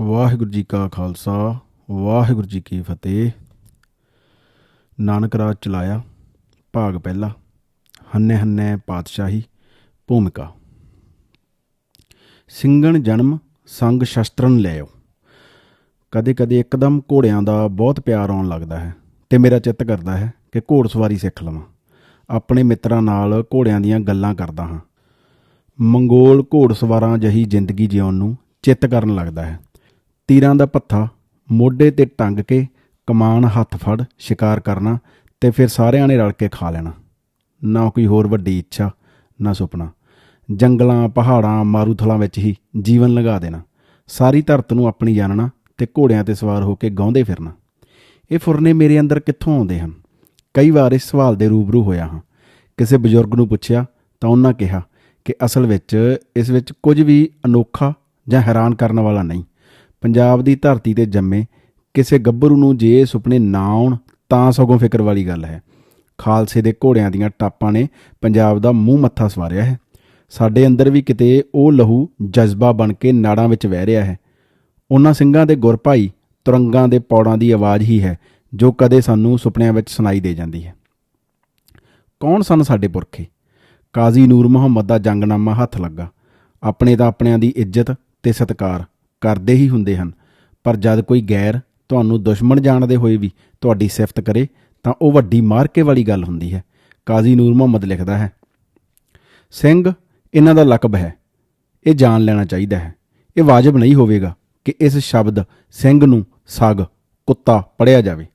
ਵਾਹਿਗੁਰੂ ਜੀ ਕਾ ਖਾਲਸਾ, ਵਾਹਿਗੁਰੂ ਜੀ ਕੀ ਫਤਿਹ। ਨਾਨਕ ਰਾਜ ਚਲਾਇਆ, ਭਾਗ ਪਹਿਲਾ, ਹੰਨੇ ਹੰਨੇ ਪਾਤਸ਼ਾਹੀ, ਭੂਮਿਕਾ। ਸਿੰਘਣ ਜਨਮ, ਸੰਗ ਸ਼ਸਤਰਨ ਲਿਓ ਕਦੇ ਕਦੇ ਇੱਕਦਮ ਘੋੜਿਆਂ ਦਾ ਬਹੁਤ ਪਿਆਰ ਆਉਣ ਲੱਗਦਾ ਹੈ ਤੇ ਮੇਰਾ ਚਿੱਤ ਕਰਦਾ ਹੈ ਕਿ ਘੋੜ ਸਵਾਰੀ ਸਿੱਖ ਲਵਾਂ। ਆਪਣੇ ਮਿੱਤਰਾਂ ਨਾਲ ਘੋੜਿਆਂ ਦੀਆਂ ਗੱਲਾਂ ਕਰਦਾ ਹਾਂ। ਮੰਗੋਲ ਘੋੜ ਸਵਾਰਾਂ ਜਹੀ ਜ਼ਿੰਦਗੀ ਜਿਉਣ ਨੂੰ ਚਿੱਤ ਕਰਨ ਲੱਗਦਾ ਹੈ। ਤੀਰਾਂ ਦਾ ਪੱਥਾ ਮੋਢੇ ਤੇ ਟੰਗ ਕੇ ਕਮਾਨ ਹੱਥ ਫੜ, ਸ਼ਿਕਾਰ ਕਰਨਾ ਤੇ ਫਿਰ ਸਾਰਿਆਂ ਨੇ ਰਲ ਕੇ ਖਾ ਲੈਣਾ। ਨਾ ਕੋਈ ਹੋਰ ਵੱਡੀ ਇੱਛਾ, ਨਾ ਸੁਪਨਾ। ਜੰਗਲਾਂ, ਪਹਾੜਾਂ, ਮਾਰੂਥਲਾਂ ਵਿੱਚ ਹੀ ਜੀਵਨ ਲਗਾ ਦੇਣਾ। ਸਾਰੀ ਧਰਤ ਨੂੰ ਆਪਣੀ ਜਾਣਨਾ ਤੇ ਘੋੜਿਆਂ ਤੇ ਸਵਾਰ ਹੋ ਕੇ ਗਾਉਂਦੇ ਫਿਰਨਾ। ਇਹ ਫੁਰਨੇ ਮੇਰੇ ਅੰਦਰ ਕਿੱਥੋਂ ਆਉਂਦੇ ਹਨ? ਕਈ ਵਾਰ ਇਸ ਸਵਾਲ ਦੇ ਰੂਬਰੂ ਹੋਇਆ ਹਾਂ। ਕਿਸੇ ਬਜ਼ੁਰਗ ਨੂੰ ਪੁੱਛਿਆ ਤਾਂ ਉਹਨਾਂ ਕਿਹਾ ਕਿ ਅਸਲ ਵਿੱਚ ਇਸ ਵਿੱਚ ਕੁਝ ਵੀ ਅਨੋਖਾ ਜਾਂ ਹੈਰਾਨ ਕਰਨ ਵਾਲਾ ਨਹੀਂ। ਪੰਜਾਬ ਦੀ ਧਰਤੀ ਤੇ ਜੰਮੇ, ਕਿਸੇ ਗੱਭਰੂ ਨੂੰ ਜੇ ਸੁਪਨੇ ਨਾ ਆਉਣ, ਤਾਂ ਸਗੋਂ ਫਿਕਰ ਵਾਲੀ ਗੱਲ ਹੈ। ਖਾਲਸੇ ਦੇ ਘੋੜਿਆਂ ਦੀਆਂ ਟਾਪਾਂ ਨੇ ਪੰਜਾਬ ਦਾ ਮੂੰਹ ਮੱਥਾ ਸਵਾਰਿਆ ਹੈ। ਸਾਡੇ ਅੰਦਰ ਵੀ ਕਿਤੇ ਉਹ ਲਹੂ, ਜਜ਼ਬਾ ਬਣ ਕੇ ਨਾੜਾਂ ਵਿੱਚ ਵਹਿ ਰਿਹਾ ਹੈ। ਉਹਨਾਂ ਸਿੰਘਾਂ ਦੇ ਗੁਰਭਾਈ ਤੁਰੰਗਾਂ ਦੇ ਪੌੜਾਂ ਦੀ ਆਵਾਜ਼ ਹੀ ਹੈ, ਜੋ ਕਦੇ ਸਾਨੂੰ ਸੁਪਨਿਆਂ ਵਿੱਚ ਸੁਣਾਈ ਦੇ ਜਾਂਦੀ ਹੈ। ਕੌਣ ਸਨ ਸਾਡੇ ਪੁਰਖੇ? ਕਾਜ਼ੀ ਨੂਰ ਮੁਹੰਮਦ ਦਾ ਜੰਗਨਾਮਾ ਹੱਥ ਲੱਗਾ। ਆਪਣੇ ਤਾਂ ਆਪਣਿਆਂ ਦੀ ਇੱਜ਼ਤ ਤੇ ਸਤਿਕਾਰ। ਕਰਦੇ ਹੀ ਹੁੰਦੇ ਹਨ। ਪਰ ਜਦ ਕੋਈ ਗੈਰ ਤੁਹਾਨੂੰ ਦੁਸ਼ਮਣ ਜਾਣਦੇ ਹੋਏ ਵੀ ਤੁਹਾਡੀ ਸਿਫਤ ਕਰੇ, ਤਾਂ ਉਹ ਵੱਡੀ ਮਾਰਕੇ ਵਾਲੀ ਗੱਲ ਹੁੰਦੀ ਹੈ। ਕਾਜ਼ੀ ਨੂਰ ਮੁਹੰਮਦ ਲਿਖਦਾ ਹੈ, ਸਿੰਘ, ਇਹਨਾਂ ਦਾ ਲਕਬ ਹੈ। ਇਹ ਜਾਣ ਲੈਣਾ ਚਾਹੀਦਾ ਹੈ। ਇਹ ਵਾਜਬ ਨਹੀਂ ਹੋਵੇਗਾ ਕਿ ਇਸ ਸ਼ਬਦ ਸਿੰਘ ਨੂੰ ਸਗ, ਕੁੱਤਾ ਪੜਿਆ ਜਾਵੇ।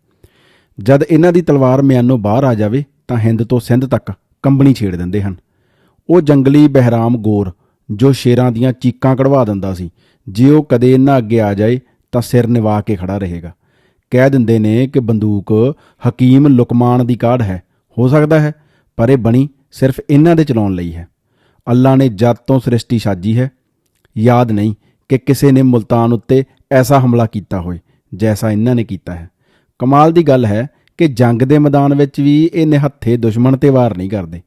ਜਦ ਇਹਨਾਂ ਦੀ ਤਲਵਾਰ ਮਿਆਨੋਂ ਬਾਹਰ ਆ ਜਾਵੇ, ਤਾਂ ਹਿੰਦ ਤੋਂ ਸਿੰਧ ਤੱਕ ਕੰਬਣੀ ਛੇੜ ਦਿੰਦੇ ਹਨ। ਉਹ ਜੰਗਲੀ ਬਹਿਰਾਮ ਗੋਰ ਜੋ ਸ਼ੇਰਾਂ ਦੀਆਂ ਚੀਕਾਂ ਕਢਵਾ ਦਿੰਦਾ ਸੀ ਜੇ ਉਹ ਕਦੇ ਇਹਨਾਂ ਅੱਗੇ ਆ ਜਾਏ, ਤਾਂ ਸਿਰ ਨਿਵਾ ਕੇ ਖੜਾ ਰਹੇਗਾ। ਕਹਿ ਦਿੰਦੇ ਨੇ ਕਿ ਬੰਦੂਕ ਹਕੀਮ ਲੁਕਮਾਨ ਦੀ ਕਾਢ ਹੈ। ਹੋ ਸਕਦਾ ਹੈ, ਪਰ ਇਹ ਬਣੀ ਸਿਰਫ ਇਹਨਾਂ ਦੇ ਚਲਾਉਣ ਲਈ ਹੈ। ਅੱਲਾ ਨੇ ਜਦ ਤੋਂ ਸ੍ਰਿਸ਼ਟੀ ਸਾਜੀ ਹੈ। ਯਾਦ ਨਹੀਂ ਕਿ ਕਿਸੇ ਨੇ ਮੁਲਤਾਨ ਉੱਤੇ ਐਸਾ ਹਮਲਾ ਕੀਤਾ ਹੋਏ, ਜੈਸਾ ਇਹਨਾਂ ਨੇ ਕੀਤਾ ਹੈ। ਕਮਾਲ ਦੀ ਗੱਲ ਹੈ ਕਿ ਜੰਗ ਦੇ ਮੈਦਾਨ ਵਿੱਚ ਵੀ ਇਹ ਨਿਹੱਥੇ ਦੁਸ਼ਮਣ ਤੇ ਵਾਰ ਨਹੀਂ ਕਰਦੇ।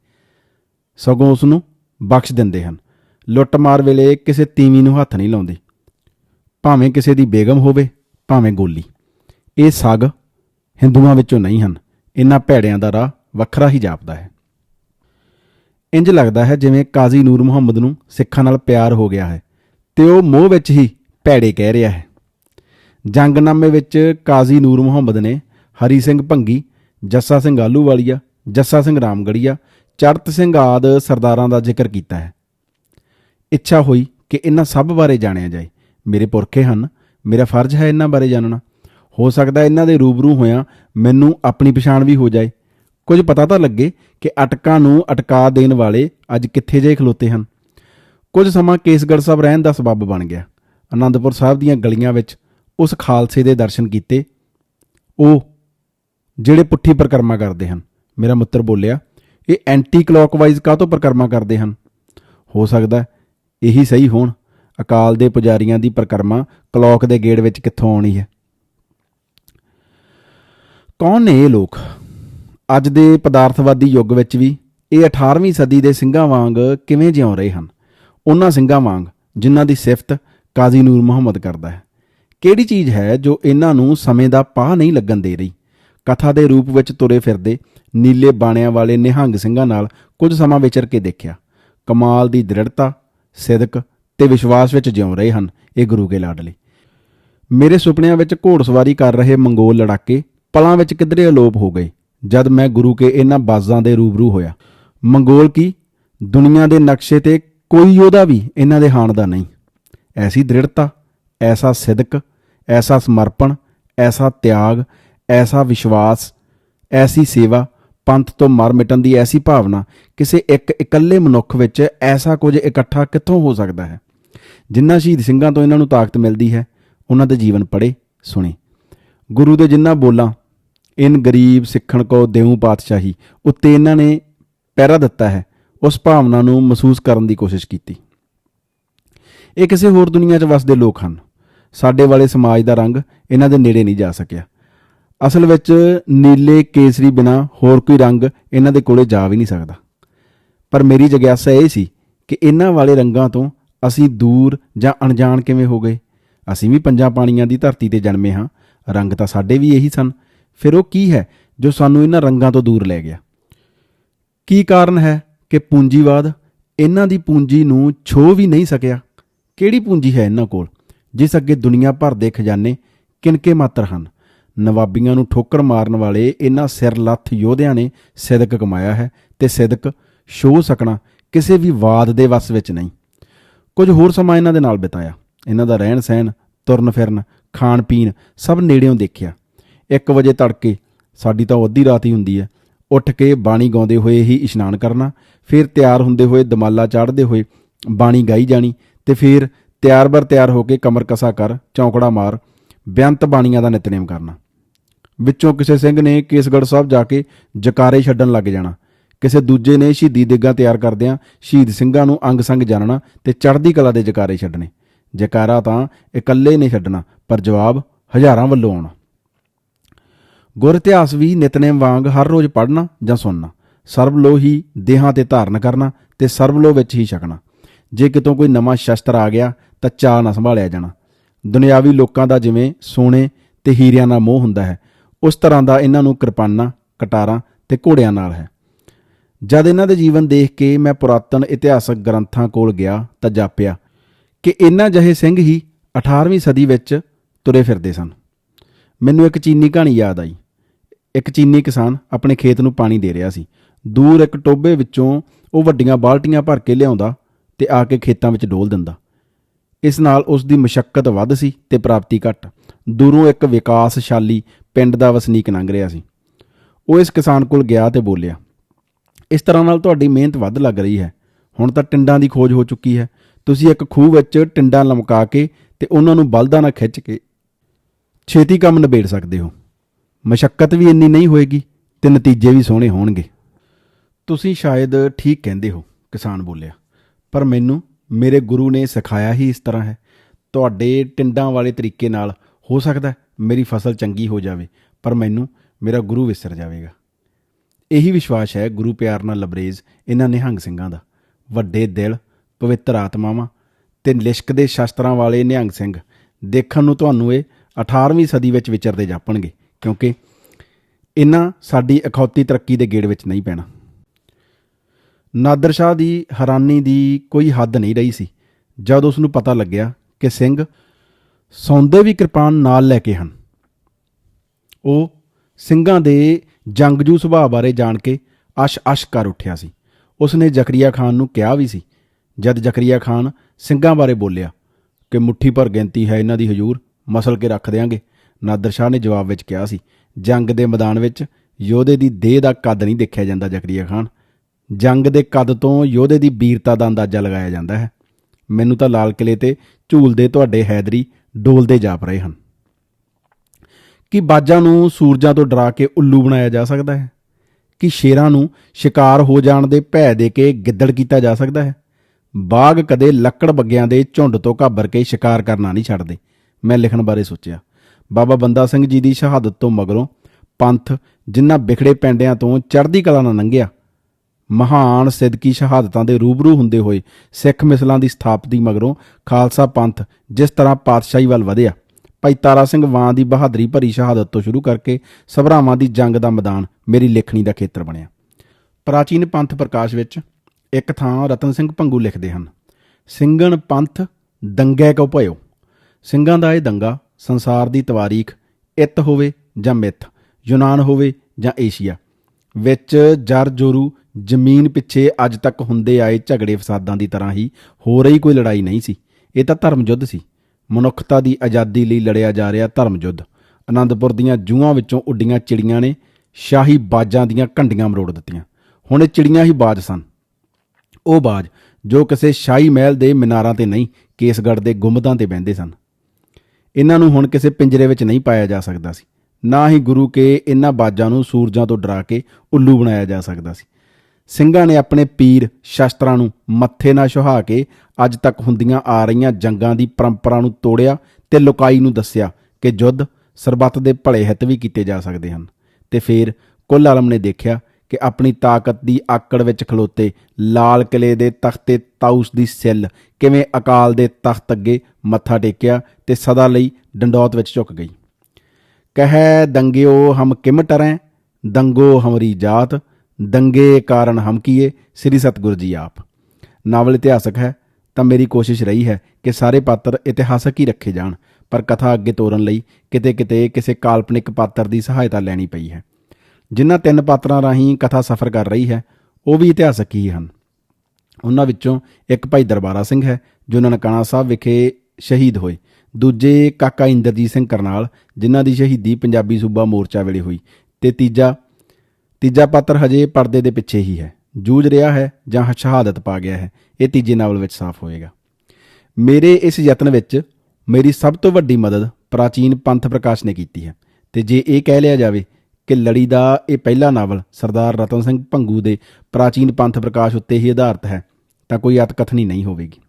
ਸਗੋਂ ਉਸ ਨੂੰ ਬਖਸ਼ ਦਿੰਦੇ ਹਨ। ਲੁੱਟਮਾਰ ਵੇਲੇ ਕਿਸੇ ਤੀਵੀਂ ਨੂੰ ਹੱਥ ਨਹੀਂ ਲਾਉਂਦੇ। ਭਾਵੇਂ ਕਿਸੇ ਦੀ ਬੇਗਮ ਹੋਵੇ, ਭਾਵੇਂ ਗੋਲੀ। ਇਹ ਸਗ ਹਿੰਦੂਆਂ ਵਿੱਚੋਂ ਨਹੀਂ ਹਨ। ਇਹਨਾਂ ਭੈੜਿਆਂ ਦਾ ਰਾਹ ਵੱਖਰਾ ਹੀ ਜਾਪਦਾ ਹੈ। ਇੰਜ ਲੱਗਦਾ ਹੈ ਜਿਵੇਂ ਕਾਜ਼ੀ ਨੂਰ ਮੁਹੰਮਦ ਨੂੰ ਸਿੱਖਾਂ ਨਾਲ ਪਿਆਰ ਹੋ ਗਿਆ ਹੈ ਤੇ ਉਹ ਮੋਹ ਵਿੱਚ ਹੀ ਭੈੜੇ ਕਹਿ ਰਿਹਾ ਹੈ। ਜੰਗਨਾਮੇ ਵਿੱਚ ਕਾਜ਼ੀ ਨੂਰ ਮੁਹੰਮਦ ਨੇ ਹਰੀ ਸਿੰਘ ਭੰਗੀ, ਜੱਸਾ ਸਿੰਘ ਆਲੂਵਾਲੀਆ ਜੱਸਾ ਸਿੰਘ ਰਾਮਗੜੀਆ, ਚੜਤ ਸਿੰਘ ਆਦ ਸਰਦਾਰਾਂ ਦਾ ਜ਼ਿਕਰ ਕੀਤਾ ਹੈ। ਇੱਛਾ ਹੋਈ ਕਿ ਇਹਨਾਂ ਸਭ ਬਾਰੇ ਜਾਣਿਆ ਜਾਏ। ਮੇਰੇ ਪੁਰਖੇ ਹਨ, ਮੇਰਾ ਫਰਜ਼ ਹੈ ਇਹਨਾਂ ਬਾਰੇ ਜਾਣਨਾ ਹੋ ਸਕਦਾ ਇਹਨਾਂ ਦੇ ਰੂਬਰੂ ਹੋਇਆ ਮੈਨੂੰ ਆਪਣੀ ਪਛਾਣ ਵੀ ਹੋ ਜਾਏ। ਕੁਝ ਪਤਾ ਤਾਂ ਲੱਗੇ ਕਿ ਅਟਕਾਂ ਨੂੰ ਅਟਕਾ ਦੇਣ ਵਾਲੇ ਅੱਜ ਕਿੱਥੇ ਜੇ ਖਲੋਤੇ ਹਨ। ਕੁਝ ਸਮਾਂ ਕੇਸਗੜ੍ਹ ਸਾਹਿਬ ਰਹਿਣ ਦਾ ਸਬੱਬ ਬਣ ਗਿਆ। ਆਨੰਦਪੁਰ ਸਾਹਿਬ ਦੀਆਂ ਗਲੀਆਂ ਵਿੱਚ ਉਸ ਖਾਲਸੇ ਦੇ ਦਰਸ਼ਨ ਕੀਤੇ। ਉਹ ਜਿਹੜੇ ਪੁੱਠੀ ਪਰਕਰਮਾ ਕਰਦੇ ਹਨ। ਮੇਰਾ ਮਿੱਤਰ ਬੋਲਿਆ, ਇਹ ਐਂਟੀ ਕਲੌਕਵਾਈਜ਼ ਕਾਹਤੋਂ ਪਰਕਰਮਾ ਕਰਦੇ ਹਨ? ਹੋ ਸਕਦਾ ਇਹੀ ਸਹੀ ਹੋਣ। ਅਕਾਲ ਦੇ ਪੁਜਾਰੀਆਂ ਦੀ ਪਰਕਰਮਾ ਕਲੌਕ ਦੇ ਗੇੜ ਵਿੱਚ ਕਿੱਥੋਂ ਆਉਣੀ ਹੈ? ਕੌਣ ਨੇ ਇਹ ਲੋਕ? ਅੱਜ ਦੇ ਪਦਾਰਥਵਾਦੀ ਯੁੱਗ ਵਿੱਚ ਵੀ ਇਹ 18ਵੀਂ ਸਦੀ ਦੇ ਸਿੰਘਾਂ ਵਾਂਗ ਕਿਵੇਂ ਜਿਉਂ ਰਹੇ ਹਨ? ਉਹਨਾਂ ਸਿੰਘਾਂ ਵਾਂਗ ਜਿਨ੍ਹਾਂ ਦੀ ਸਿਫਤ ਕਾਜ਼ੀ ਨੂਰ ਮੁਹੰਮਦ ਕਰਦਾ ਹੈ। ਕਿਹੜੀ ਚੀਜ਼ ਹੈ ਜੋ ਇਹਨਾਂ ਨੂੰ ਸਮੇਂ ਦਾ ਪਾਹ ਨਹੀਂ ਲੱਗਣ ਦੇ ਰਹੀ? ਕਥਾ ਦੇ ਰੂਪ ਵਿੱਚ ਤੁਰੇ ਫਿਰਦੇ ਨੀਲੇ ਬਾਣਿਆਂ ਵਾਲੇ ਨਿਹੰਗ ਸਿੰਘਾਂ ਨਾਲ ਕੁਝ ਸਮਾਂ ਵਿਚਰ ਕੇ ਦੇਖਿਆ। ਕਮਾਲ ਦੀ ਦ੍ਰਿੜਤਾ, ਸਿਦਕ ਤੇ ਵਿਸ਼ਵਾਸ ਵਿੱਚ ਜਿਉਂ ਰਹੇ ਹਨ ਇਹ ਗੁਰੂ ਕੇ ਲਾਡਲੇ। ਮੇਰੇ ਸੁਪਨਿਆਂ ਵਿੱਚ ਘੋੜਸਵਾਰੀ ਕਰ ਰਹੇ ਮੰਗੋਲ ਲੜਾਕੇ ਪਲਾਂ ਵਿੱਚ ਕਿਧਰੇ ਅਲੋਪ ਹੋ ਗਏ, ਜਦ ਮੈਂ ਗੁਰੂ ਕੇ ਇਹਨਾਂ ਬਾਜ਼ਾਂ ਦੇ ਰੂਬਰੂ ਹੋਇਆ। ਮੰਗੋਲ ਕੀ? ਦੁਨੀਆ ਦੇ ਨਕਸ਼ੇ ਤੇ ਕੋਈ ਯੋਧਾ ਵੀ ਇਹਨਾਂ ਦੇ ਹਾਣ ਦਾ ਨਹੀਂ। ਐਸੀ ਦ੍ਰਿੜਤਾ, ਐਸਾ ਸਿਦਕ, ਐਸਾ ਸਮਰਪਣ, ਐਸਾ ਤਿਆਗ, ਐਸਾ ਵਿਸ਼ਵਾਸ, ਐਸੀ ਸੇਵਾ, ਪੰਥ ਤੋਂ ਮਰ ਮਿਟਣ ਦੀ ਐਸੀ ਭਾਵਨਾ ਕਿਸੇ ਇੱਕ ਇਕੱਲੇ ਮਨੁੱਖ ਵਿੱਚ ਐਸਾ ਕੁਝ ਇਕੱਠਾ ਕਿੱਥੋਂ ਹੋ ਸਕਦਾ ਹੈ? ਜਿੰਨਾ ਸ਼ਹੀਦ ਸਿੰਘਾਂ ਤੋਂ ਇਹਨਾਂ ਨੂੰ ਤਾਕਤ ਮਿਲਦੀ ਹੈ, ਉਹਨਾਂ ਦੇ ਜੀਵਨ ਪੜ੍ਹੇ, ਸੁਣੇ। ਗੁਰੂ ਦੇ ਜਿੰਨਾ ਬੋਲਾਂ, ਇਨ ਗਰੀਬ ਸਿੱਖਣ ਕੋ ਦੇਉ ਪਾਤਸ਼ਾਹੀ, ਉੱਤੇ ਇਹਨਾਂ ਨੇ ਪਹਿਰਾ ਦਿੱਤਾ ਹੈ, ਉਸ ਭਾਵਨਾ ਨੂੰ ਮਹਿਸੂਸ ਕਰਨ ਦੀ ਕੋਸ਼ਿਸ਼ ਕੀਤੀ। ਇਹ ਕਿਸੇ ਹੋਰ ਦੁਨੀਆ 'ਚ ਵਸਦੇ ਲੋਕ ਹਨ। ਸਾਡੇ ਵਾਲੇ ਸਮਾਜ ਦਾ ਰੰਗ ਇਹਨਾਂ ਦੇ ਨੇੜੇ ਨਹੀਂ ਜਾ ਸਕਿਆ। ਅਸਲ ਵਿੱਚ ਨੀਲੇ ਕੇਸਰੀ ਬਿਨਾ ਹੋਰ ਕੋਈ ਰੰਗ ਇਹਨਾਂ ਦੇ ਕੋਲੇ ਜਾ ਵੀ ਨਹੀਂ ਸਕਦਾ। ਪਰ ਮੇਰੀ ਜਗਿਆਸਾ ਇਹ ਸੀ ਕਿ ਇਹਨਾਂ ਵਾਲੇ ਰੰਗਾਂ ਤੋਂ ਅਸੀਂ ਦੂਰ ਜਾਂ ਅਣਜਾਣ ਕਿਵੇਂ ਹੋ ਗਏ? ਅਸੀਂ ਵੀ ਪੰਜਾਂ ਪਾਣੀਆਂ ਦੀ ਧਰਤੀ ਤੇ ਜਨਮੇ ਹਾਂ। ਰੰਗ ਤਾਂ ਸਾਡੇ ਵੀ ਇਹੀ ਸਨ। ਫਿਰ ਉਹ ਕੀ ਹੈ ਜੋ ਸਾਨੂੰ ਇਹਨਾਂ ਰੰਗਾਂ ਤੋਂ ਦੂਰ ਲੈ ਗਿਆ? ਕੀ ਕਾਰਨ ਹੈ ਕਿ ਪੂੰਜੀਵਾਦ ਇਹਨਾਂ ਦੀ ਪੂੰਜੀ ਨੂੰ ਛੋ ਵੀ ਨਹੀਂ ਸਕਿਆ? ਕਿਹੜੀ ਪੂੰਜੀ ਹੈ ਇਹਨਾਂ ਕੋਲ, ਜਿਸ ਅੱਗੇ ਦੁਨੀਆ ਭਰ ਦੇ ਖਜ਼ਾਨੇ ਕਿਨਕੇ ਮਾਤਰ ਹਨ? ਨਵਾਬੀਆਂ ਨੂੰ ਠੋਕਰ ਮਾਰਨ ਵਾਲੇ ਇਹਨਾਂ ਸਿਰ ਲੱਥ ਯੋਧਿਆਂ ਨੇ ਸਿਦਕ ਕਮਾਇਆ ਹੈ ਤੇ ਸਿਦਕ ਸ਼ੋ ਸਕਣਾ ਕਿਸੇ ਵੀ ਵਾਦ ਦੇ ਵਸ ਵਿੱਚ ਨਹੀਂ। ਕੁਝ ਹੋਰ ਸਮਾਂ ਇਹਨਾਂ ਦੇ ਨਾਲ ਬਿਤਾਇਆ। ਇਹਨਾਂ ਦਾ ਰਹਿਣ ਸਹਿਣ, ਤੁਰਨ ਫਿਰਨ, ਖਾਣ ਪੀਣ ਸਭ ਨੇੜਿਓਂ ਦੇਖਿਆ। 1 ਵਜੇ ਤੜਕੇ ਸਾਡੀ ਤਾਂ ਅੱਧੀ ਰਾਤ ਹੀ ਹੁੰਦੀ ਹੈ। ਉੱਠ ਕੇ ਬਾਣੀ ਗਾਉਂਦੇ ਹੋਏ ਹੀ ਇਸ਼ਨਾਨ ਕਰਨਾ, ਫਿਰ ਤਿਆਰ ਹੁੰਦੇ ਹੋਏ ਦਮਾਲਾ ਚਾੜਦੇ ਹੋਏ ਬਾਣੀ ਗਾਈ ਜਾਣੀ ਤੇ ਫਿਰ ਤਿਆਰ ਬਰ ਤਿਆਰ ਹੋ ਕੇ ਕਮਰ ਕਸਾ ਕਰ, ਚੌਂਕੜਾ ਮਾਰ ਬੇਅੰਤ ਬਾਣੀਆਂ ਦਾ ਨਿਤਨੇਮ ਕਰਨਾ। ਵਿੱਚੋਂ ਕਿਸੇ ਸਿੰਘ ਨੇ ਕੇਸਗੜ੍ਹ ਸਾਹਿਬ ਜਾ ਕੇ ਜਕਾਰੇ ਛੱਡਣ ਲੱਗ ਜਾਣਾ। ਕਿਸੇ ਦੂਜੇ ਨੇ ਸ਼ਹੀਦੀ ਦੇਗਾ ਤਿਆਰ ਕਰਦਿਆਂ ਸ਼ਹੀਦ ਸਿੰਘਾਂ ਨੂੰ ਅੰਗ ਸੰਗ ਜਾਣਨਾ ਤੇ ਚੜ੍ਹਦੀ ਕਲਾ ਦੇ ਜਕਾਰੇ ਛੱਡਣੇ। ਜਕਾਰਾ ਤਾਂ ਇਕੱਲੇ ਨੇ ਛੱਡਣਾ, ਪਰ ਜਵਾਬ ਹਜ਼ਾਰਾਂ ਵੱਲੋਂ ਆਉਣਾ। ਗੁਰ ਇਤਿਹਾਸ ਵੀ ਨਿਤਨੇਮ ਵਾਂਗ ਹਰ ਰੋਜ਼ ਪੜ੍ਹਨਾ ਜਾਂ ਸੁਣਨਾ। ਸਰਬ ਲੋ ਹੀ ਦੇਹਾਂ ਤੇ ਧਾਰਨ ਕਰਨਾ ਤੇ ਸਰਬ ਲੋ ਵਿੱਚ ਹੀ ਛਕਣਾ। ਜੇ ਕਿਤੋਂ ਕੋਈ ਨਵਾਂ ਸ਼ਸਤਰ ਆ ਗਿਆ ਤਾਂ ਚਾਹ ਨਾ ਸੰਭਾਲਿਆ ਜਾਣਾ। ਦੁਨਿਆਵੀ ਲੋਕਾਂ ਦਾ ਜਿਵੇਂ ਸੋਨੇ ਤੇ ਹੀਰਿਆਂ ਨਾਲ ਮੋਹ ਹੁੰਦਾ ਹੈ, ਉਸ ਤਰ੍ਹਾਂ ਦਾ ਇਹਨਾਂ ਨੂੰ ਕਿਰਪਾਨਾਂ, ਕਟਾਰਾਂ ਤੇ ਘੋੜਿਆਂ ਨਾਲ ਹੈ। ਜਦ ਇਹਨਾਂ ਦੇ ਜੀਵਨ ਦੇਖ ਕੇ ਮੈਂ ਪੁਰਾਤਨ ਇਤਿਹਾਸਕ ਗ੍ਰੰਥਾਂ ਕੋਲ ਗਿਆ ਤਾਂ ਜਾਪਿਆ ਕਿ ਇਹਨਾਂ ਜਿਹੇ ਸਿੰਘ ਹੀ 18ਵੀਂ ਸਦੀ ਵਿੱਚ ਤੁਰੇ ਫਿਰਦੇ ਸਨ। ਮੈਨੂੰ ਇੱਕ ਚੀਨੀ ਕਹਾਣੀ ਯਾਦ ਆਈ। ਇੱਕ ਚੀਨੀ ਕਿਸਾਨ ਆਪਣੇ ਖੇਤ ਨੂੰ ਪਾਣੀ ਦੇ ਰਿਹਾ ਸੀ। ਦੂਰ ਇੱਕ ਟੋਬੇ ਵਿੱਚੋਂ ਉਹ ਵੱਡੀਆਂ ਬਾਲਟੀਆਂ ਭਰ ਕੇ ਲਿਆਉਂਦਾ ਤੇ ਆ ਕੇ ਖੇਤਾਂ ਵਿੱਚ ਡੋਲ ਦਿੰਦਾ। ਇਸ ਨਾਲ ਉਸ ਦੀ ਮਸ਼ੱਕਤ ਵੱਧ ਸੀ ਤੇ ਪ੍ਰਾਪਤੀ ਘੱਟ। ਦੂਰੋਂ ਇੱਕ ਵਿਕਾਸਸ਼ਾਲੀ ਪਿੰਡ ਦਾ ਵਸਨੀਕ ਲੰਘ ਰਿਹਾ ਸੀ। ਉਹ ਇਸ ਕਿਸਾਨ ਕੋਲ ਗਿਆ ਤੇ ਬੋਲਿਆ ਇਸ ਤਰ੍ਹਾਂ ਨਾਲ ਤੁਹਾਡੀ ਮਿਹਨਤ ਵੱਧ ਲੱਗ ਰਹੀ ਹੈ। ਹੁਣ ਤਾਂ ਟਿੰਡਾਂ ਦੀ ਖੋਜ ਹੋ ਚੁੱਕੀ ਹੈ। ਤੁਸੀਂ ਇੱਕ ਖੂਹ ਵਿੱਚ ਟਿੰਡਾਂ ਲਮਕਾ ਕੇ ਤੇ ਉਹਨਾਂ ਨੂੰ ਬਲਦਾਂ ਨਾਲ ਖਿੱਚ ਕੇ ਛੇਤੀ ਕੰਮ ਨਿਬੇੜ ਸਕਦੇ ਹੋ। ਮਸ਼ੱਕਤ ਵੀ ਇੰਨੀ ਨਹੀਂ ਹੋਏਗੀ ਤੇ ਨਤੀਜੇ ਵੀ ਸੋਹਣੇ ਹੋਣਗੇ। ਤੁਸੀਂ ਸ਼ਾਇਦ ਠੀਕ ਕਹਿੰਦੇ ਹੋ, ਕਿਸਾਨ ਬੋਲਿਆ। ਪਰ ਮੈਨੂੰ, ਮੇਰੇ ਗੁਰੂ ਨੇ ਸਿਖਾਇਆ ਹੀ ਇਸ ਤਰ੍ਹਾਂ ਹੈ। ਤੁਹਾਡੇ ਟਿੰਡਾਂ ਵਾਲੇ ਤਰੀਕੇ ਨਾਲ ਹੋ ਸਕਦਾ ਮੇਰੀ ਫਸਲ ਚੰਗੀ ਹੋ ਜਾਵੇ, ਪਰ ਮੈਨੂੰ ਮੇਰਾ ਗੁਰੂ ਵਿਸਰ ਜਾਵੇਗਾ। ਇਹੀ ਵਿਸ਼ਵਾਸ ਹੈ ਗੁਰੂ ਪਿਆਰ ਨਾਲ ਲਬਰੇਜ਼ ਇਹਨਾਂ ਨਿਹੰਗ ਸਿੰਘਾਂ ਦਾ। ਵੱਡੇ ਦਿਲ, ਪਵਿੱਤਰ ਆਤਮਾਵਾਂ ਤੇ ਲਿਸ਼ਕਦੇ ਸ਼ਸਤਰਾਂ ਵਾਲੇ ਨਿਹੰਗ ਸਿੰਘ ਦੇਖਣ ਨੂੰ ਤੁਹਾਨੂੰ ਇਹ 18ਵੀਂ ਸਦੀ ਵਿੱਚ ਵਿਚਰਦੇ ਜਾਪਣਗੇ, ਕਿਉਂਕਿ ਇਹਨਾਂ ਸਾਡੀ ਅਖੌਤੀ ਤਰੱਕੀ ਦੇ ਗੇੜ ਵਿੱਚ ਨਹੀਂ ਪੈਣਾ। ਨਾਦਰ ਸ਼ਾਹ ਦੀ ਹੈਰਾਨੀ ਦੀ ਕੋਈ ਹੱਦ ਨਹੀਂ ਰਹੀ ਸੀ, ਜਦ ਉਸ ਨੂੰ ਪਤਾ ਲੱਗਿਆ ਕਿ ਸਿੰਘ ਸੌਂਦੇ ਵੀ ਕਿਰਪਾਨ ਨਾਲ ਲੈ ਕੇ ਹਨ। ਉਹ ਸਿੰਘਾਂ ਦੇ ਜੰਗਜੂ ਸੁਭਾਅ ਬਾਰੇ ਜਾਣ ਕੇ ਅਸ਼-ਅਸ਼ ਕਰ ਉੱਠਿਆ ਸੀ। ਉਸ ਨੇ ਜ਼ਕਰੀਆ ਖਾਨ ਨੂੰ ਕਿਹਾ ਵੀ ਸੀ, ਜਦ ਜ਼ਕਰੀਆ ਖਾਨ ਸਿੰਘਾਂ ਬਾਰੇ ਬੋਲਿਆ ਕਿ ਮੁੱਠੀ ਭਰ ਗਿਣਤੀ ਹੈ ਇਹਨਾਂ ਦੀ ਹਜੂਰ, ਮਸਲ ਕੇ ਰੱਖ ਦੇਾਂਗੇ ਨਾਦਰ ਸ਼ਾਹ ਨੇ ਜਵਾਬ ਵਿੱਚ ਕਿਹਾ ਸੀ, ਜੰਗ ਦੇ ਮੈਦਾਨ ਵਿੱਚ ਯੋਧੇ ਦੀ ਦੇਹ ਦਾ ਕੱਦ ਨਹੀਂ ਦੇਖਿਆ ਜਾਂਦਾ ਜ਼ਕਰੀਆ ਖਾਨ। ਜੰਗ ਦੇ ਕੱਦ ਤੋਂ ਯੋਧੇ ਦੀ ਵੀਰਤਾ ਦਾ ਅੰਦਾਜ਼ਾ ਲਗਾਇਆ ਜਾਂਦਾ ਹੈ। ਮੈਨੂੰ ਤਾਂ ਲਾਲ ਕਿਲੇ ਤੇ ਝੂਲਦੇ ਤੁਹਾਡੇ ਹੈਦਰੀ ਡੋਲਦੇ ਜਾਪ ਰਹੇ ਹਨ। ਕਿ ਬਾਜਾਂ ਨੂੰ ਸੂਰਜਾਂ ਤੋਂ ਡਰਾ ਕੇ ਉੱਲੂ ਬਣਾਇਆ ਜਾ ਸਕਦਾ ਹੈ, ਕਿ ਸ਼ੇਰਾਂ ਨੂੰ ਸ਼ਿਕਾਰ ਹੋ ਜਾਣ ਦੇ ਭੈ ਦੇ ਕੇ ਗਿੱਦੜ ਕੀਤਾ ਜਾ ਸਕਦਾ ਹੈ। ਬਾਗ ਕਦੇ ਲੱਕੜ ਬੱਗਿਆਂ ਦੇ ਝੁੰਡ ਤੋਂ ਘਾਬਰ ਕੇ ਸ਼ਿਕਾਰ ਕਰਨਾ ਨਹੀਂ ਛੱਡਦੇ, ਮੈਂ ਲਿਖਣ ਬਾਰੇ ਸੋਚਿਆ। ਬਾਬਾ ਬੰਦਾ ਸਿੰਘ ਜੀ ਦੀ ਸ਼ਹਾਦਤ ਤੋਂ ਮਗਰੋਂ ਪੰਥ ਜਿਨ੍ਹਾਂ ਵਿਖੜੇ ਪੈਂਡਿਆਂ ਤੋਂ ਚੜ੍ਹਦੀ ਕਲਾ ਨਾਲ ਲੰਘਿਆ ਮਹਾਨ ਸਿੱਧਕੀ ਸ਼ਹਾਦਤਾਂ ਦੇ ਰੂਬਰੂ ਹੁੰਦੇ ਹੋਏ ਸਿੱਖ ਮਿਸਲਾਂ ਦੀ ਸਥਾਪਤੀ ਮਗਰੋਂ ਖਾਲਸਾ ਪੰਥ ਜਿਸ ਤਰ੍ਹਾਂ ਪਾਤਸ਼ਾਹੀ ਵੱਲ ਵਧਿਆ ਭਾਈ ਤਾਰਾ ਸਿੰਘ ਵਾਂ ਦੀ ਬਹਾਦਰੀ ਭਰੀ ਸ਼ਹਾਦਤ ਤੋਂ ਸ਼ੁਰੂ ਕਰਕੇ ਸਭਰਾਵਾਂ ਦੀ ਜੰਗ ਦਾ ਮੈਦਾਨ ਮੇਰੀ ਲੇਖਣੀ ਦਾ ਖੇਤਰ ਬਣਿਆ। ਪ੍ਰਾਚੀਨ ਪੰਥ ਪ੍ਰਕਾਸ਼ ਵਿੱਚ ਇੱਕ ਥਾਂ ਰਤਨ ਸਿੰਘ ਭੰਗੂ ਲਿਖਦੇ ਹਨ। ਸਿੰਘਣ ਪੰਥ ਦੰਗੇ ਕੋ ਭਇਓ। ਸਿੰਘਾਂ ਦਾ ਇਹ ਦੰਗਾ ਸੰਸਾਰ ਦੀ ਤਵਾਰੀਖ ਇਤ ਹੋਵੇ ਜਾਂ ਮਿੱਥ, ਯੂਨਾਨ ਹੋਵੇ ਜਾਂ ਏਸ਼ੀਆ। ਵਿੱਚ ਜਰ ਜੋਰੂ ਜ਼ਮੀਨ ਪਿੱਛੇ ਅੱਜ ਤੱਕ ਹੁੰਦੇ ਆਏ ਝਗੜੇ ਫਸਾਦਾਂ ਦੀ ਤਰ੍ਹਾਂ ਹੀ ਹੋ ਰਹੀ ਕੋਈ ਲੜਾਈ ਨਹੀਂ ਸੀ। ਇਹ ਤਾਂ ਧਰਮ ਯੁੱਧ ਸੀ। ਮਨੁੱਖਤਾ ਦੀ ਆਜ਼ਾਦੀ ਲਈ ਲੜਿਆ ਜਾ ਰਿਹਾ ਧਰਮ ਯੁੱਧ ਆਨੰਦਪੁਰ ਦੀਆਂ ਜੂਆਂ ਵਿੱਚੋਂ ਉੱਡੀਆਂ ਚਿੜੀਆਂ ਨੇ ਸ਼ਾਹੀ ਬਾਜਾਂ ਦੀਆਂ ਘੰਡੀਆਂ ਮਰੋੜ ਦਿੱਤੀਆਂ। ਹੁਣ ਇਹ ਚਿੜੀਆਂ ਹੀ ਬਾਜ ਸਨ। ਉਹ ਬਾਜ ਜੋ ਕਿਸੇ ਸ਼ਾਹੀ ਮਹਿਲ ਦੇ ਮੀਨਾਰਾਂ ਤੇ ਨਹੀਂ, ਕੇਸਗੜ੍ਹ ਦੇ ਗੁੰਮਦਾਂ ਤੇ ਬਹਿੰਦੇ ਸਨ। ਇਹਨਾਂ ਨੂੰ ਹੁਣ ਕਿਸੇ ਪਿੰਜਰੇ ਵਿੱਚ ਨਹੀਂ ਪਾਇਆ ਜਾ ਸਕਦਾ ਸੀ। ਨਾ ਹੀ ਗੁਰੂ ਕੇ ਇਹਨਾਂ ਬਾਜਾਂ ਨੂੰ ਸੂਰਜਾਂ ਤੋਂ ਡਰਾ ਕੇ ਉੱਲੂ ਬਣਾਇਆ ਜਾ ਸਕਦਾ ਸੀ। ਸਿੰਘਾਂ ਨੇ ਆਪਣੇ ਪੀਰ ਸ਼ਸਤਰਾਂ ਨੂੰ ਮੱਥੇ ਨਾਲ ਸੁਹਾ ਕੇ ਅੱਜ ਤੱਕ ਹੁੰਦੀਆਂ ਆ ਰਹੀਆਂ ਜੰਗਾਂ ਦੀ ਪਰੰਪਰਾ ਨੂੰ ਤੋੜਿਆ ਤੇ ਲੁਕਾਈ ਨੂੰ ਦੱਸਿਆ ਕਿ ਯੁੱਧ ਸਰਬੱਤ ਦੇ ਭਲੇ ਹਿੱਤ ਵੀ ਕੀਤੇ ਜਾ ਸਕਦੇ ਹਨ। ਤੇ ਫਿਰ ਕੁੱਲ ਆਲਮ ਨੇ ਦੇਖਿਆ ਕਿ ਆਪਣੀ ਤਾਕਤ ਦੀ ਆਕੜ ਵਿੱਚ ਖਲੋਤੇ ਲਾਲ ਕਿਲੇ ਦੇ ਤਖਤੇ ਤਾਊਸ ਦੀ ਸਿੱਲ ਕਿਵੇਂ ਅਕਾਲ ਦੇ ਤਖਤ ਅੱਗੇ ਮੱਥਾ ਟੇਕਿਆ ਤੇ ਸਦਾ ਲਈ ਡੰਡੌਤ ਵਿੱਚ ਝੁਕ ਗਈ। ਕਹੈ ਦੰਗਿਓ ਹਮ ਕਿਮ ਟਰੈ, ਦੰਗੋ ਹਮਰੀ ਜਾਤ ਦੰਗੇ ਕਾਰਨ ਹਮ ਕੀਏ, ਸ੍ਰੀ ਸਤਿਗੁਰੂ ਜੀ ਆਪ। ਨਾਵਲ ਇਤਿਹਾਸਕ ਹੈ, ਤਾਂ ਮੇਰੀ ਕੋਸ਼ਿਸ਼ ਰਹੀ ਹੈ ਕਿ ਸਾਰੇ ਪਾਤਰ ਇਤਿਹਾਸਕ ਹੀ ਰੱਖੇ ਜਾਣ, ਪਰ ਕਥਾ ਅੱਗੇ ਤੋਰਨ ਲਈ ਕਿਤੇ-ਕਿਤੇ ਕਿਸੇ ਕਾਲਪਨਿਕ ਪਾਤਰ ਦੀ ਸਹਾਇਤਾ ਲੈਣੀ ਪਈ ਹੈ। ਜਿਨ੍ਹਾਂ ਤਿੰਨ ਪਾਤਰਾਂ ਰਾਹੀਂ ਕਥਾ ਸਫ਼ਰ ਕਰ ਰਹੀ ਹੈ, ਉਹ ਵੀ ਇਤਿਹਾਸਕ ਹੀ ਹਨ। ਉਹਨਾਂ ਵਿੱਚੋਂ ਇੱਕ ਭਾਈ ਦਰਬਾਰਾ ਸਿੰਘ ਹੈ, ਜੋ ਨਨਕਾਣਾ ਸਾਹਿਬ ਵਿਖੇ ਸ਼ਹੀਦ ਹੋਏ। ਦੂਜੇ ਕਾਕਾ ਇੰਦਰਜੀਤ ਸਿੰਘ ਕਰਨਾਲ, ਜਿਨ੍ਹਾਂ ਦੀ ਸ਼ਹੀਦੀ ਪੰਜਾਬੀ ਸੂਬਾ ਮੋਰਚਾ ਵੇਲੇ ਹੋਈ। ਤੇ ਤੀਜਾ ਤੀਜਾ ਪਾਤਰ ਹਜੇ ਪਰਦੇ ਦੇ ਪਿੱਛੇ ਹੀ ਹੈ। ਜੂਝ ਰਿਹਾ ਹੈ ਜਾਂ ਸ਼ਹਾਦਤ ਪਾ ਗਿਆ ਹੈ। ਇਹ ਤੀਜੇ ਨਾਵਲ ਵਿੱਚ ਸਾਫ਼ ਹੋਏਗਾ। ਮੇਰੇ ਇਸ ਯਤਨ ਵਿੱਚ ਮੇਰੀ ਸਭ ਤੋਂ ਵੱਡੀ ਮਦਦ ਪ੍ਰਾਚੀਨ ਪੰਥ ਪ੍ਰਕਾਸ਼ ਨੇ ਕੀਤੀ ਹੈ। ਤੇ ਜੇ ਇਹ ਕਹਿ ਲਿਆ ਜਾਵੇ ਕਿ ਲੜੀ ਦਾ ਇਹ ਪਹਿਲਾ ਨਾਵਲ ਸਰਦਾਰ ਰਤਨ ਸਿੰਘ ਭੰਗੂ ਦੇ ਪ੍ਰਾਚੀਨ ਪੰਥ ਪ੍ਰਕਾਸ਼ ਉੱਤੇ ਹੀ ਆਧਾਰਿਤ ਹੈ, ਤਾਂ ਕੋਈ ਅਤਕਥਨੀ ਨਹੀਂ ਹੋਵੇਗੀ।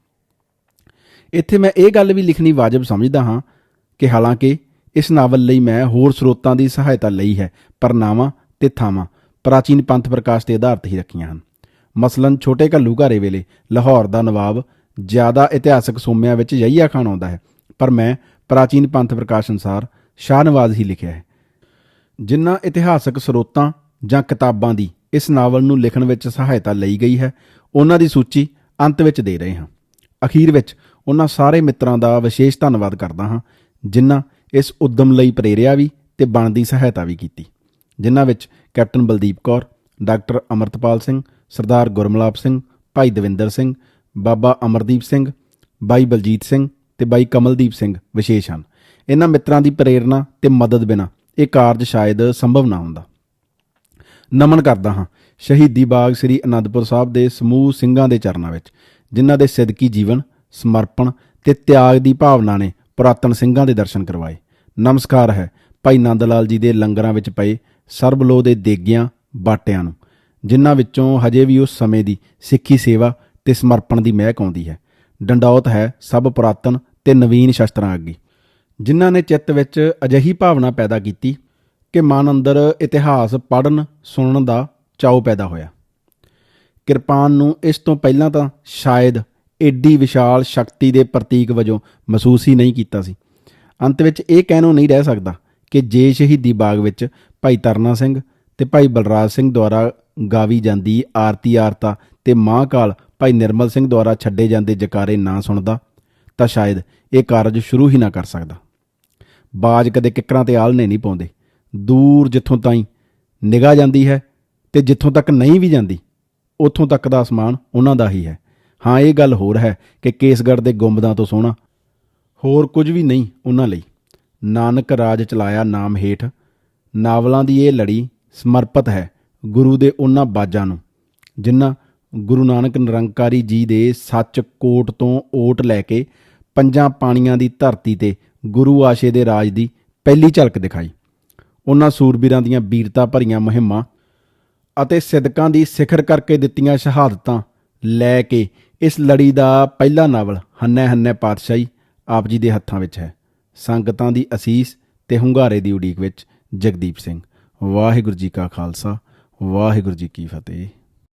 ਇੱਥੇ ਮੈਂ ਇਹ ਗੱਲ ਵੀ ਲਿਖਣੀ ਵਾਜਬ ਸਮਝਦਾ ਹਾਂ ਕਿ ਹਾਲਾਂਕਿ ਇਸ ਨਾਵਲ ਲਈ ਮੈਂ ਹੋਰ ਸਰੋਤਾਂ ਦੀ ਸਹਾਇਤਾ ਲਈ ਹੈ ਪਰ ਨਾਵਾਂ ਤੇ ਥਾਵਾਂ। ਪ੍ਰਾਚੀਨ ਪੰਥ ਪ੍ਰਕਾਸ਼ ਤੇ ਆਧਾਰਿਤ ਹੀ ਰੱਖੀਆਂ ਹਨ। ਮਸਲਨ ਛੋਟੇ ਘੱਲੂ ਘਾਰੇ ਵੇਲੇ ਲਾਹੌਰ ਦਾ ਨਵਾਬ ਜ਼ਿਆਦਾ ਇਤਿਹਾਸਕ ਸੋਮਿਆਂ ਵਿੱਚ ਯਹੀਆ ਖਾਨ ਆਉਂਦਾ ਹੈ, ਪਰ ਮੈਂ ਪ੍ਰਾਚੀਨ ਪੰਥ ਪ੍ਰਕਾਸ਼ ਅਨੁਸਾਰ ਸ਼ਾਹਨਵਾਜ਼ ਹੀ ਲਿਖਿਆ ਹੈ। ਜਿਨ੍ਹਾਂ ਇਤਿਹਾਸਕ ਸਰੋਤਾਂ ਜਾਂ ਕਿਤਾਬਾਂ ਦੀ ਇਸ ਨਾਵਲ ਨੂੰ ਲਿਖਣ ਵਿੱਚ ਸਹਾਇਤਾ ਲਈ ਗਈ ਹੈ, ਉਹਨਾਂ ਦੀ ਸੂਚੀ ਅੰਤ ਵਿੱਚ ਦੇ ਰਹੇ ਹਾਂ। ਅਖੀਰ ਵਿੱਚ ਉਹਨਾਂ ਸਾਰੇ ਮਿੱਤਰਾਂ ਦਾ ਵਿਸ਼ੇਸ਼ ਧੰਨਵਾਦ ਕਰਦਾ ਹਾਂ, ਜਿਨ੍ਹਾਂ ਇਸ ਉਦਮ ਲਈ ਪ੍ਰੇਰਿਆ ਵੀ ਤੇ ਬਣਦੀ ਸਹਾਇਤਾ ਵੀ ਕੀਤੀ। ਜਿਨ੍ਹਾਂ ਵਿੱਚ ਕੈਪਟਨ ਬਲਦੀਪ ਕੌਰ, ਡਾਕਟਰ ਅਮਰਤਪਾਲ ਸਿੰਘ, ਸਰਦਾਰ ਗੁਰਮਲਾਪ ਸਿੰਘ, ਭਾਈ ਦਵਿੰਦਰ ਸਿੰਘ, ਬਾਬਾ ਅਮਰਦੀਪ ਸਿੰਘ, ਬਾਈ ਬਲਜੀਤ ਸਿੰਘ ਤੇ ਬਾਈ ਕਮਲਦੀਪ ਸਿੰਘ ਵਿਸ਼ੇਸ਼ ਹਨ। ਇਹਨਾਂ ਮਿੱਤਰਾਂ ਦੀ ਪ੍ਰੇਰਣਾ ਤੇ ਮਦਦ ਬਿਨਾ ਇਹ ਕਾਰਜ ਸ਼ਾਇਦ ਸੰਭਵ ਨਾ ਹੁੰਦਾ। ਨਮਨ ਕਰਦਾ ਹਾਂ, ਸ਼ਹੀਦੀ ਬਾਗ ਸ੍ਰੀ ਅਨੰਦਪੁਰ ਸਾਹਿਬ ਦੇ ਸਮੂਹ ਸਿੰਘਾਂ ਦੇ ਚਰਨਾਂ ਵਿੱਚ, ਜਿਨ੍ਹਾਂ ਦੇ ਸਿਦਕੀ ਜੀਵਨ, ਸਮਰਪਣ ਤੇ ਤਿਆਗ ਦੀ ਭਾਵਨਾ ਨੇ ਪੁਰਾਤਨ ਸਿੰਘਾਂ ਦੇ ਦਰਸ਼ਨ ਕਰਵਾਏ। ਨਮਸਕਾਰ ਹੈ, ਭਾਈ ਨੰਦ ਲਾਲ ਜੀ ਦੇ ਲੰਗਰਾਂ ਵਿੱਚ ਪਏ ਸਰਬਲੋ ਦੇ ਦੇਗਿਆਂ, ਬਾਟਿਆਂ ਨੂੰ, ਜਿਨ੍ਹਾਂ ਵਿੱਚੋਂ ਹਜੇ ਵੀ ਉਸ ਸਮੇਂ ਦੀ ਸਿੱਖੀ ਸੇਵਾ ਤੇ ਸਮਰਪਣ ਦੀ ਮਹਿਕ ਆਉਂਦੀ ਹੈ। ਡੰਡੌਤ ਹੈ ਸਭ ਪੁਰਾਤਨ ਤੇ ਨਵੀਨ ਸ਼ਸਤਰਾਂ ਅੱਗੇ। ਜਿਨ੍ਹਾਂ ਨੇ ਚਿੱਤ ਵਿੱਚ ਅਜਿਹੀ ਭਾਵਨਾ ਪੈਦਾ ਕੀਤੀ ਕਿ ਮਨ ਅੰਦਰ ਇਤਿਹਾਸ ਪੜਨ ਸੁਣਨ ਦਾ ਚਾਉ ਪੈਦਾ ਹੋਇਆ। ਕਿਰਪਾਨ ਨੂੰ ਇਸ ਤੋਂ ਪਹਿਲਾਂ ਤਾਂ ਸ਼ਾਇਦ ਏਡੀ ਵਿਸ਼ਾਲ ਸ਼ਕਤੀ ਦੇ ਪ੍ਰਤੀਕ ਵਜੋਂ ਮਹਿਸੂਸ ਹੀ ਨਹੀਂ ਕੀਤਾ ਸੀ। ਅੰਤ ਵਿੱਚ ਇਹ ਕਹਿਣੋਂ ਨਹੀਂ ਰਹਿ ਸਕਦਾ ਕਿ ਜੇ ਸ਼ਹੀਦੀ ਬਾਗ ਵਿੱਚ ਭਾਈ ਤਰਨਾ ਸਿੰਘ ਤੇ ਭਾਈ ਬਲਰਾਜ ਸਿੰਘ ਦੁਆਰਾ ਗਾਵੀ ਜਾਂਦੀ ਆਰਤੀ ਆਰਤਾ ਤੇ ਮਹਾਂਕਾਲ ਭਾਈ ਨਿਰਮਲ ਸਿੰਘ ਦੁਆਰਾ ਛੱਡੇ ਜਾਂਦੇ ਜਕਾਰੇ ਨਾ ਸੁਣਦਾ ਤਾਂ ਸ਼ਾਇਦ ਇਹ ਕਾਰਜ ਸ਼ੁਰੂ ਹੀ ਨਾ ਕਰ ਸਕਦਾ। ਬਾਜ ਕਦੇ ਕਿੱਕਰਾਂ ਤੇ ਆਲਣੇ ਨਹੀਂ ਪਾਉਂਦੇ। ਦੂਰ ਜਿੱਥੋਂ ਤਾਈਂ ਨਿਗਾਹ ਜਾਂਦੀ ਹੈ ਤੇ ਜਿੱਥੋਂ ਤੱਕ ਨਹੀਂ ਵੀ ਜਾਂਦੀ, ਉੱਥੋਂ ਤੱਕ ਦਾ ਅਸਮਾਨ ਉਹਨਾਂ ਦਾ ਹੀ ਹੈ। ਹਾਂ, ਇਹ ਗੱਲ ਹੋਰ ਹੈ ਕਿ ਕੇਸਗੜ੍ਹ ਦੇ ਗੁੰਬਦਾਂ ਤੋਂ ਸੋਹਣਾ। ਹੋਰ ਕੁਝ ਵੀ ਨਹੀਂ ਉਹਨਾਂ ਲਈ। ਨਾਨਕ ਰਾਜ ਚਲਾਇਆ ਨਾਮ ਹੇਠ ਨਾਵਲਾਂ ਦੀ ਇਹ ਲੜੀ ਸਮਰਪਿਤ ਹੈ ਗੁਰੂ ਦੇ ਉਹਨਾਂ ਬਾਜਾਂ ਨੂੰ, ਜਿਨ੍ਹਾਂ ਗੁਰੂ ਨਾਨਕ ਨਿਰੰਕਾਰੀ ਜੀ ਦੇ ਸੱਚ ਕੋਟ ਤੋਂ ਓਟ ਲੈ ਕੇ ਪੰਜਾਂ ਪਾਣੀਆਂ ਦੀ ਧਰਤੀ ਤੇ ਗੁਰੂ ਆਸ਼ੇ ਦੇ ਰਾਜ ਦੀ ਪਹਿਲੀ ਝਲਕ ਦਿਖਾਈ। ਉਹਨਾਂ ਸੂਰਬੀਰਾਂ ਦੀਆਂ ਵੀਰਤਾ ਭਰੀਆਂ ਮੁਹਿੰਮਾਂ ਅਤੇ ਸਿੱਧਕਾਂ ਦੀ ਸਿਖਰ ਕਰਕੇ ਦਿੱਤੀਆਂ ਸ਼ਹਾਦਤਾਂ ਲੈ ਕੇ ਇਸ ਲੜੀ ਦਾ ਪਹਿਲਾ ਨਾਵਲ ਹੰਨੇ ਹੰਨੇ ਪਾਤਸ਼ਾਹੀ ਆਪ ਜੀ ਦੇ ਹੱਥਾਂ ਵਿੱਚ ਹੈ। ਸੰਗਤਾਂ ਦੀ ਅਸੀਸ ਤੇ ਹੁੰਗਾਰੇ ਦੀ ਉਡੀਕ ਵਿੱਚ ਜਗਦੀਪ ਸਿੰਘ। ਵਾਹਿਗੁਰੂ ਜੀ ਕਾ ਖਾਲਸਾ ਵਾਹਿਗੁਰੂ ਜੀ ਕੀ ਫਤਿਹ।